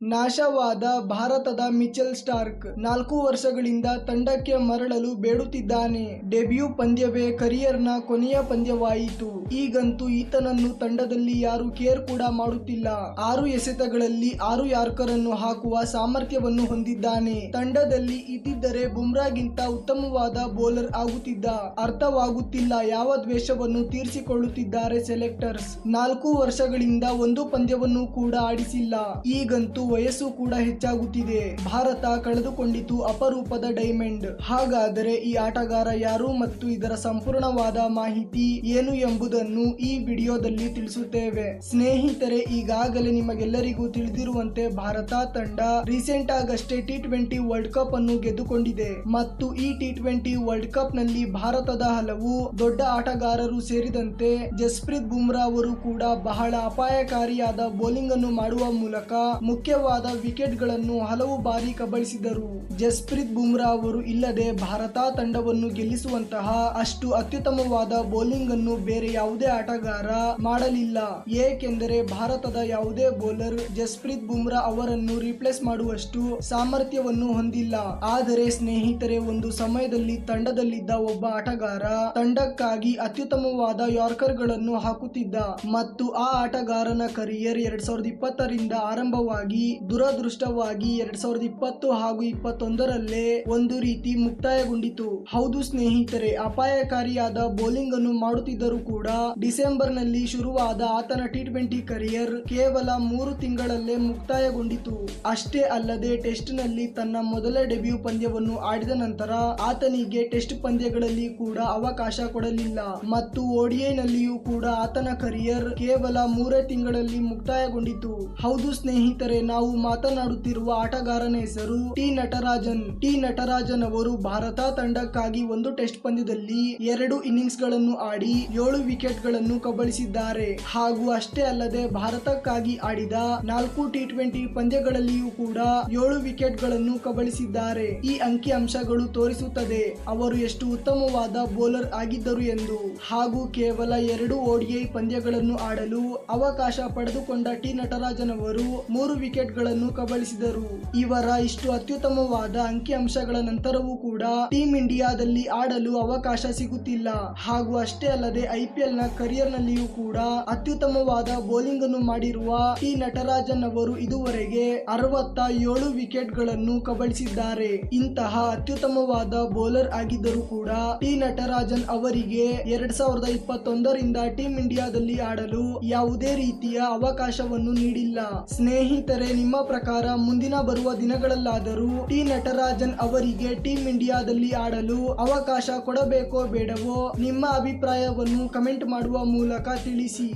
ನಾಶವಾದ ಭಾರತದ Mitchell Starc ನಾಲ್ಕು ವರ್ಷಗಳಿಂದ ತಂಡಕ್ಕೆ ಮರಳಲು ಬೇಡುತ್ತಿದ್ದಾನೆ. ಡೆಬ್ಯೂ ಪಂದ್ಯವೇ ಕರಿಯರ್ನ ಕೊನೆಯ ಪಂದ್ಯವಾಯಿತು. ಈಗಂತೂ ಈತನನ್ನು ತಂಡದಲ್ಲಿ ಯಾರು ಕೇರ್ ಕೂಡ ಮಾಡುತ್ತಿಲ್ಲ. ಆರು ಎಸೆತಗಳಲ್ಲಿ ಆರು ಯಾರ್ಕರನ್ನು ಹಾಕುವ ಸಾಮರ್ಥ್ಯವನ್ನು ಹೊಂದಿದ್ದಾನೆ. ತಂಡದಲ್ಲಿ ಇದ್ದಿದ್ದರೆ ಬುಮ್ರಾಗಿಂತ ಉತ್ತಮವಾದ ಬೌಲರ್ ಆಗುತ್ತಿದ್ದ. ಅರ್ಥವಾಗುತ್ತಿಲ್ಲ ಯಾವ ದ್ವೇಷವನ್ನು ತೀರಿಸಿಕೊಳ್ಳುತ್ತಿದ್ದಾರೆ ಸೆಲೆಕ್ಟರ್ಸ್. ನಾಲ್ಕು ವರ್ಷಗಳಿಂದ ಒಂದು ಪಂದ್ಯವನ್ನು ಕೂಡ ಆಡಿಸಿಲ್ಲ. ಈಗಂತೂ ವಯಸ್ಸು ಕೂಡ ಹೆಚ್ಚಾಗುತ್ತಿದೆ. ಭಾರತ ಕಳೆದುಕೊಂಡಿತು ಅಪರೂಪದ ಡೈಮಂಡ್. ಹಾಗಾದರೆ ಈ ಆಟಗಾರ ಯಾರು ಮತ್ತು ಇದರ ಸಂಪೂರ್ಣವಾದ ಮಾಹಿತಿ ಏನು ಎಂಬುದನ್ನು ಈ ವಿಡಿಯೋದಲ್ಲಿ ತಿಳಿಸುತ್ತೇವೆ. ಸ್ನೇಹಿತರೆ, ಈಗಾಗಲೇ ನಿಮಗೆಲ್ಲರಿಗೂ ತಿಳಿದಿರುವಂತೆ ಭಾರತ ತಂಡ ರೀಸೆಂಟ್ ಆಗಷ್ಟೇ ಟಿ ಟ್ವೆಂಟಿ ವರ್ಲ್ಡ್ ಕಪ್ ಅನ್ನು ಗೆದ್ದುಕೊಂಡಿದೆ. ಮತ್ತು ಈ ಟಿ ಟ್ವೆಂಟಿ ವರ್ಲ್ಡ್ ಕಪ್ನಲ್ಲಿ ಭಾರತದ ಹಲವು ದೊಡ್ಡ ಆಟಗಾರರು ಸೇರಿದಂತೆ ಜಸ್ಪ್ರೀತ್ ಬುಮ್ರಾ ಅವರು ಕೂಡ ಬಹಳ ಅಪಾಯಕಾರಿಯಾದ ಬೌಲಿಂಗ್ ಅನ್ನು ಮಾಡುವ ಮೂಲಕ ಮುಖ್ಯವಾದ ವಿಕೆಟ್ಗಳನ್ನು ಹಲವು ಬಾರಿ ಕಬಳಿಸಿದರು ಜಸ್ಪ್ರೀತ್ ಬುಮ್ರಾ ಅವರು ಇಲ್ಲದೆ ಭಾರತ ತಂಡವನ್ನು ಗೆಲ್ಲಿಸುವಂತಹ ಅಷ್ಟು ಅತ್ಯುತ್ತಮವಾದ ಬೌಲಿಂಗ್ ಅನ್ನು ಬೇರೆ ಯಾವುದೇ ಆಟಗಾರ ಮಾಡಲಿಲ್ಲ. ಏಕೆಂದರೆ ಭಾರತದ ಯಾವುದೇ ಬೌಲರ್ ಜಸ್ಪ್ರೀತ್ ಬುಮ್ರಾ ಅವರನ್ನು ರಿಪ್ಲೇಸ್ ಮಾಡುವಷ್ಟು ಸಾಮರ್ಥ್ಯವನ್ನು ಹೊಂದಿಲ್ಲ. ಆದರೆ ಸ್ನೇಹಿತರೆ, ಒಂದು ಸಮಯದಲ್ಲಿ ತಂಡದಲ್ಲಿದ್ದ ಒಬ್ಬ ಆಟಗಾರ ತಂಡಕ್ಕಾಗಿ ಅತ್ಯುತ್ತಮವಾದ ಯಾರ್ಕರ್ಗಳನ್ನು ಹಾಕುತ್ತಿದ್ದ ಮತ್ತು ಆ ಆಟಗಾರನ ಕರಿಯರ್ ಎರಡ್ ಸಾವಿರದ ಇಪ್ಪತ್ತರಿಂದ ಆರಂಭವಾಗಿ ದುರದೃಷ್ಟವಾಗಿ ಎರಡ್ ಸಾವಿರದ ಇಪ್ಪತ್ತು ಹಾಗೂ ಇಪ್ಪತ್ತೊಂದರಲ್ಲೇ ಒಂದು ರೀತಿ ಮುಕ್ತಾಯಗೊಂಡಿತು. ಹೌದು ಸ್ನೇಹಿತರೆ, ಅಪಾಯಕಾರಿಯಾದ ಬೌಲಿಂಗ್ ಅನ್ನು ಮಾಡುತ್ತಿದ್ದರೂ ಕೂಡ ಡಿಸೆಂಬರ್ನಲ್ಲಿ ಶುರುವಾದ ಆತನ ಟಿ ಟ್ವೆಂಟಿ ಕರಿಯರ್ ಕೇವಲ ಮೂರು ತಿಂಗಳಲ್ಲೇ ಮುಕ್ತಾಯಗೊಂಡಿತು. ಅಷ್ಟೇ ಅಲ್ಲದೆ ಟೆಸ್ಟ್ನಲ್ಲಿ ತನ್ನ ಮೊದಲ ಡೆಬ್ಯೂ ಪಂದ್ಯವನ್ನು ಆಡಿದ ನಂತರ ಆತನಿಗೆ ಟೆಸ್ಟ್ ಪಂದ್ಯಗಳಲ್ಲಿ ಕೂಡ ಅವಕಾಶ ಕೊಡಲಿಲ್ಲ. ಮತ್ತು ODI ನಲ್ಲಿಯೂ ಕೂಡ ಆತನ ಕರಿಯರ್ ಕೇವಲ ಮೂರೇ ತಿಂಗಳಲ್ಲಿ ಮುಕ್ತಾಯಗೊಂಡಿತು. ಹೌದು ಸ್ನೇಹಿತರೆ, ನಾವು ಮಾತನಾಡುತ್ತಿರುವ ಆಟಗಾರನ ಹೆಸರು ಟಿ ನಟರಾಜನ್. ಟಿ ನಟರಾಜನ್ ಅವರು ಭಾರತ ತಂಡಕ್ಕಾಗಿ ಒಂದು ಟೆಸ್ಟ್ ಪಂದ್ಯದಲ್ಲಿ ಎರಡು ಇನ್ನಿಂಗ್ಸ್ಗಳನ್ನು ಆಡಿ ಏಳು ವಿಕೆಟ್ಗಳನ್ನು ಕಬಳಿಸಿದ್ದಾರೆ. ಹಾಗೂ ಅಷ್ಟೇ ಅಲ್ಲದೆ ಭಾರತಕ್ಕಾಗಿ ಆಡಿದ ನಾಲ್ಕು ಟಿ ಟ್ವೆಂಟಿ ಪಂದ್ಯಗಳಲ್ಲಿಯೂ ಕೂಡ ಏಳು ವಿಕೆಟ್ಗಳನ್ನು ಕಬಳಿಸಿದ್ದಾರೆ. ಈ ಅಂಕಿ ಅಂಶಗಳು ತೋರಿಸುತ್ತದೆ ಅವರು ಎಷ್ಟು ಉತ್ತಮವಾದ ಬೌಲರ್ ಆಗಿದ್ದರು ಎಂದು. ಹಾಗೂ ಕೇವಲ ಎರಡು ಓಡಿಐ ಪಂದ್ಯಗಳನ್ನು ಆಡಲು ಅವಕಾಶ ಪಡೆದುಕೊಂಡ ಟಿ ನಟರಾಜನ್ ಅವರು ಮೂರು ವಿಕೆಟ್ ಗಳನ್ನು ಕಬಳಿಸಿದರು. ಇವರ ಇಷ್ಟು ಅತ್ಯುತ್ತಮವಾದ ಅಂಕಿಅಂಶಗಳ ನಂತರವೂ ಕೂಡ ಟೀಮ್ ಇಂಡಿಯಾದಲ್ಲಿ ಆಡಲು ಅವಕಾಶ ಸಿಗುತ್ತಿಲ್ಲ. ಹಾಗೂ ಅಷ್ಟೇ ಅಲ್ಲದೆ ಐಪಿಎಲ್ನ ಕರಿಯರ್ ನಲ್ಲಿಯೂ ಕೂಡ ಅತ್ಯುತ್ತಮವಾದ ಬೌಲಿಂಗ್ ಅನ್ನು ಮಾಡಿರುವ ಟಿ ನಟರಾಜನ್ ಅವರು ಇದುವರೆಗೆ ಅರವತ್ತ ಏಳು ವಿಕೆಟ್ಗಳನ್ನು ಕಬಳಿಸಿದ್ದಾರೆ. ಇಂತಹ ಅತ್ಯುತ್ತಮವಾದ ಬೌಲರ್ ಆಗಿದ್ದರೂ ಕೂಡ ಟಿ ನಟರಾಜನ್ ಅವರಿಗೆ ಎರಡ್ ಸಾವಿರದ ಇಪ್ಪತ್ತೊಂದರಿಂದ ಟೀಮ್ ಇಂಡಿಯಾದಲ್ಲಿ ಆಡಲು ಯಾವುದೇ ರೀತಿಯ ಅವಕಾಶವನ್ನು ನೀಡಿಲ್ಲ. ಸ್ನೇಹಿತರೆ ನಿಮ್ಮ ಪ್ರಕಾರ ಮುಂದಿನ ಬರುವ ದಿನಗಳಲ್ಲಾದರೂ ಟಿ ನಟರಾಜನ್ ಅವರಿಗೆ ಟೀಮ್ ಇಂಡಿಯಾದಲ್ಲಿ ಆಡಲು ಅವಕಾಶ ಕೊಡಬೇಕೋ ಬೇಡವೋ ನಿಮ್ಮ ಅಭಿಪ್ರಾಯವನ್ನು ಕಮೆಂಟ್ ಮಾಡುವ ಮೂಲಕ ತಿಳಿಸಿ.